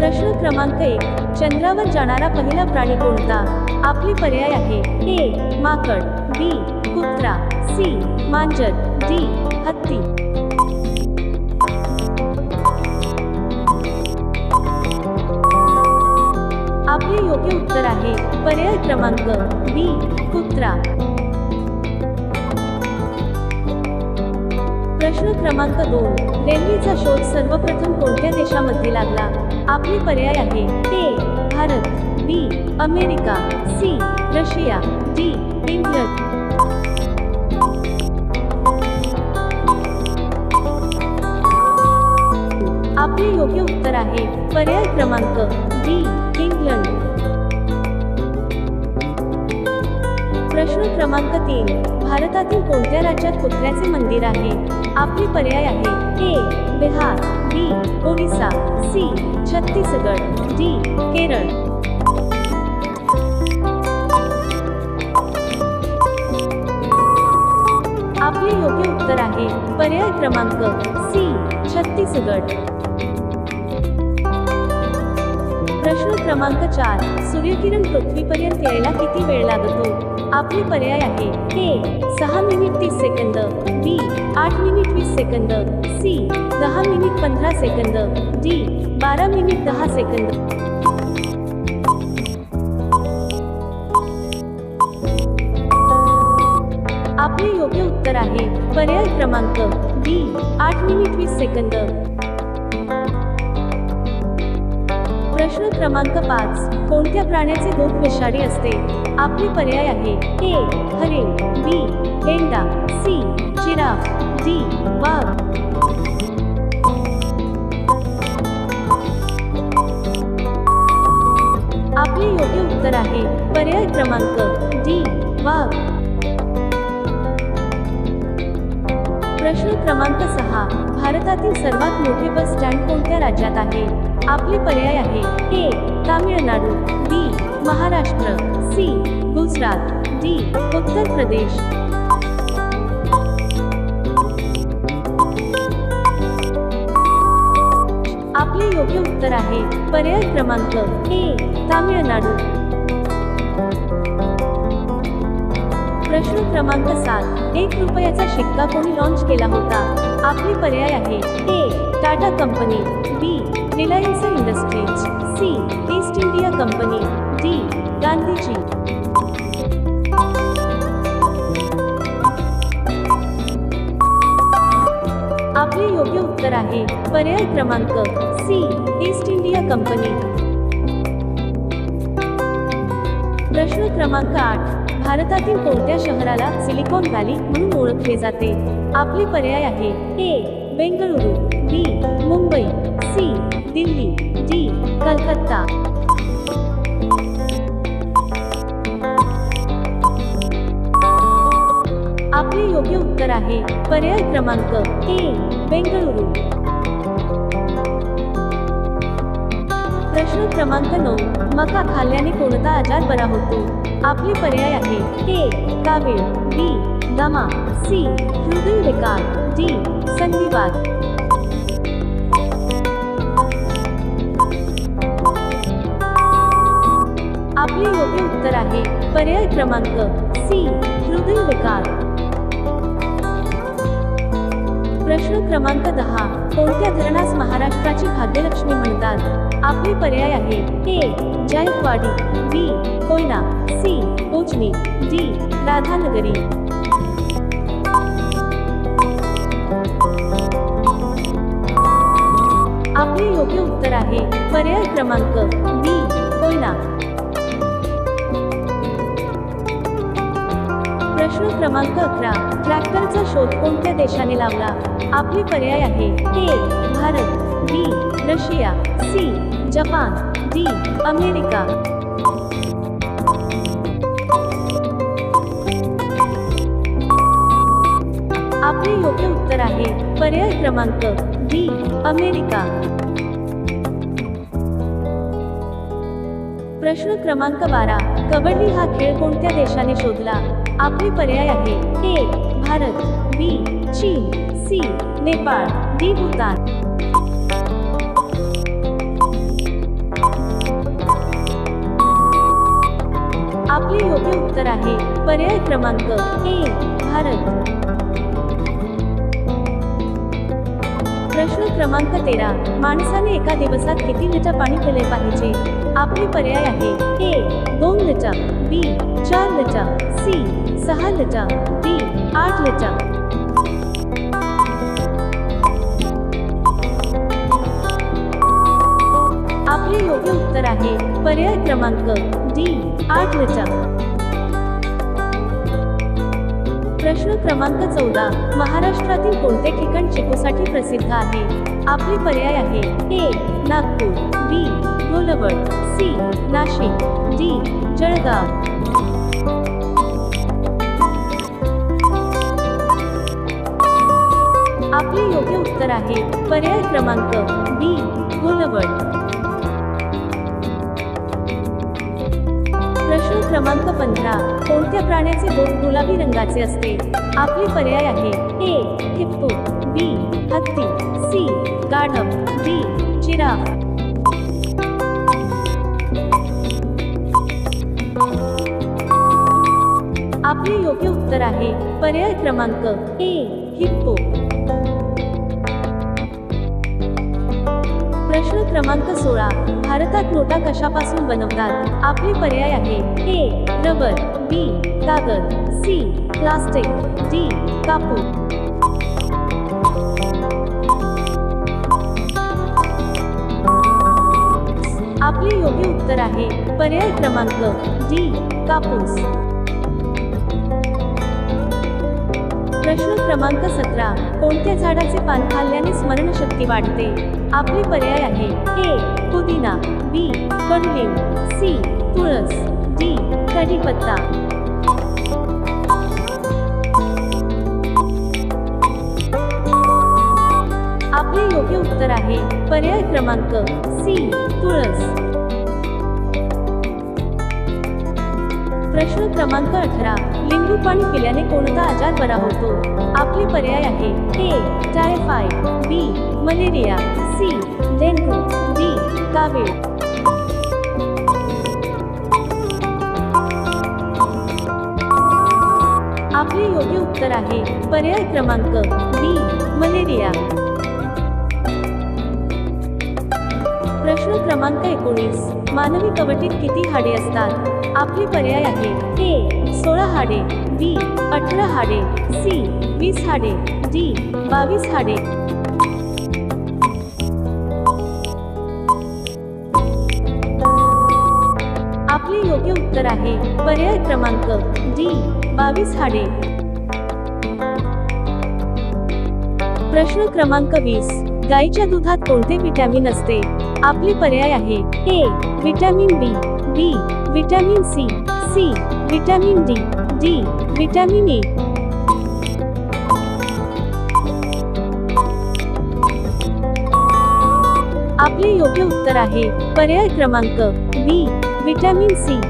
प्रश्न क्रमांक एक चंद्रावर जाणारा पहिला प्राणी कोणता? आपले पर्याय आहे ए माकड बी कुत्रा सी मांजर डी हत्ती. आपले योग्य उत्तर आहे पर्याय क्रमांक बी कुत्रा. प्रश्न क्रमांक दोन रेल्वेचा शोध सर्वप्रथम कोणत्या देशामध्ये लागला? आपले पर्याय आहे. A Bharat, B, America, C, Russia, D, England. आपले योग्य उत्तर आहे पर्याय क्रमांक डी, इंग्लंड. प्रश्न क्रमांक तीन, भारतातील कोणत्या राज्यात कुत्र्याचे मंदिर आहे? आपले पर्याय आहे A Bihar. B Odisha C Chhattisgarh D Kerala आपले योग्य उत्तर आहे पर्याय क्रमांक सी छत्तीसगड प्रश्न क्रमांक चार, सूर्यकिरण पृथ्वीपर्यंत यायला किती वेळ लागतो? आपले पर्याय आहे. ए सहा मिनिट तीस सेकंद. बी आठ मिनिट वीस सेकंद. सी दहा मिनिट पंधरा सेकंद. डी बारा मिनिट दहा सेकंद. आपले योग्य उत्तर आहे. पर्याय क्रमांक. बी आठ मिनिट वीस सेकंद. प्रश्न क्रमांक पाच. कोणत्या प्राण्याचे दूध विषारी असते? आपले पर्याय आहे ए हरिण बी गेंडा सी जिराफ डी वाघ. आपले योग्य उत्तर आहे पर्याय क्रमांक डी वाघ. प्रश्न क्रमांक सहा. भारतातील सर्वात मोठे बस स्टँड कोणत्या राज्यात आहे? आपले पर्याय आहे A Tamil Nadu B Maharashtra C Gujarat D Uttar Pradesh. आपले योग्य उत्तर आहे पर्याय क्रमांक ए तामिळनाडू. प्रश्न क्रमांक सात. एक रुपयाचा शिक्का कोणी लॉन्च केला होता? आपले पर्याय आहे A Tata company B Reliance industries C east India company D Gandhiji आपले योग्य उत्तर आहे पर्याय क्रमांक सी ईस्ट इंडिया कंपनी प्रश्न क्रमांक आठ. भारतातील कोणत्या शहराला सिलिकॉन व्हॅली म्हणून ओळखले जाते? आपले पर्याय आहे A Bengaluru B Mumbai C Delhi D Calcutta. आपले योग्य उत्तर आहे पर्याय क्रमांक ए बेंगळुरू. प्रश्न क्रमांक नऊ. मका खाल्ल्याने कोणता आजार बरा होतो? आपले पर्याय आहे ए कावीळ बी दमा सी हृदयविकार डी, संधिवात. आपले योग्य उत्तर आहे पर्याय क्रमांक सी हृदयविकार प्रश्न क्रमांक दहा. कोणत्या धरणास महाराष्ट्राची भाग्यलक्ष्मी म्हणतात? आपले पर्याय आहे A. Jayakwadi B. Koyna C. Ujani D. Radhanagari. आपले योग्य उत्तर आहे पर्याय क्रमांक बी. कोयना. प्रश्न क्रमांक अकरा. ट्रॅक्टरचा शोध कोणत्या देशाने लावला? आपले पर्याय आहे A Bharat B Russia C Japan D America. आपले योग्य उत्तर आहे पर्याय क्रमांक बी अमेरिका. प्रश्न क्रमांक बारा. कबड्डी हा खेळ कोणत्या देशाने शोधला? आपले पर्याय आहे. ए भारत. बी चीन. सी नेपाळ. डी भूतान. आपले योग्य उत्तर आहे. पर्याय क्रमांक ए भारत. प्रश्न क्रमांक तेरा. माणसाने एका दिवसात किती लिटर पाणी पिले पाहिजे? आपले पर्याय आहे ए, दोन लिटर, बी, चार लिटर, सी, सहा लिटर, डी, आठ लिटर. आपले योग्य उत्तर आहे पर्याय क्रमांक डी, आठ लिटर. प्रश्न क्रमांक चौदा. महाराष्ट्रातील कोणते ठिकाण चिकूसाठी प्रसिद्ध आहे? आपले पर्याय आहे A Nagpur B Bholawad C Nashik D Jalgaon. आपले योग्य उत्तर आहे पर्याय क्रमांक बी भोलवड क्रमांक पंधरा. कोणत्या प्राण्याचे बोट गुलाबी रंगाचे असते? आपले पर्याय आहे ए हिप्पो बी हत्ती सी गाढव डी चिरा आपले योग्य उत्तर आहे पर्याय क्रमांक ए हिप्पो. क्रमांक सोळा. भारतात नोटा कशापासून बनवतात? आपले पर्याय आहे ए रबर बी कागद सी प्लास्टिक डी कापूस. आपले योग्य उत्तर आहे पर्याय क्रमांक डी कापूस. प्रश्न क्रमांक सतरा. कोणत्या झाडाचे पान खाल्ल्याने स्मरणशक्ती वाढते? आपले पर्याय आहे. ए पुदिना. बी कडुलिंब सी तुळस. डी कढीपत्ता. आपले योग्य उत्तर आहे. पर्याय क्रमांक सी तुळस. प्रश्न क्रमांक अठरा. लिंबू पाणी पिल्याने कोणता आजार बरा होतो? आपले पर्याय आहे A typhoid B malaria C dengue D कावीळ. आपले योग्य उत्तर आहे पर्याय क्रमांक बी मलेरिया. प्रश्न क्रमांक एकोणीस. मानवी कवटीत किती हाडे असतात? आपले पर्याय आहे. ए सोळा हाडे बी अठरा हाडे सी वीस हाडे डी बावीस हाडे. आपले योग्य उत्तर आहे. पर्याय क्रमांक डी बावीस हाडे. प्रश्न क्रमांक वीस. गाईच्या दुधात कोणते विटॅमिन असते? आपले पर्याय आहे. A vitamin B B vitamin C C vitamin D D vitamin A आपले योग्य उत्तर आहे. पर्याय क्रमांक बी विटॅमिन सी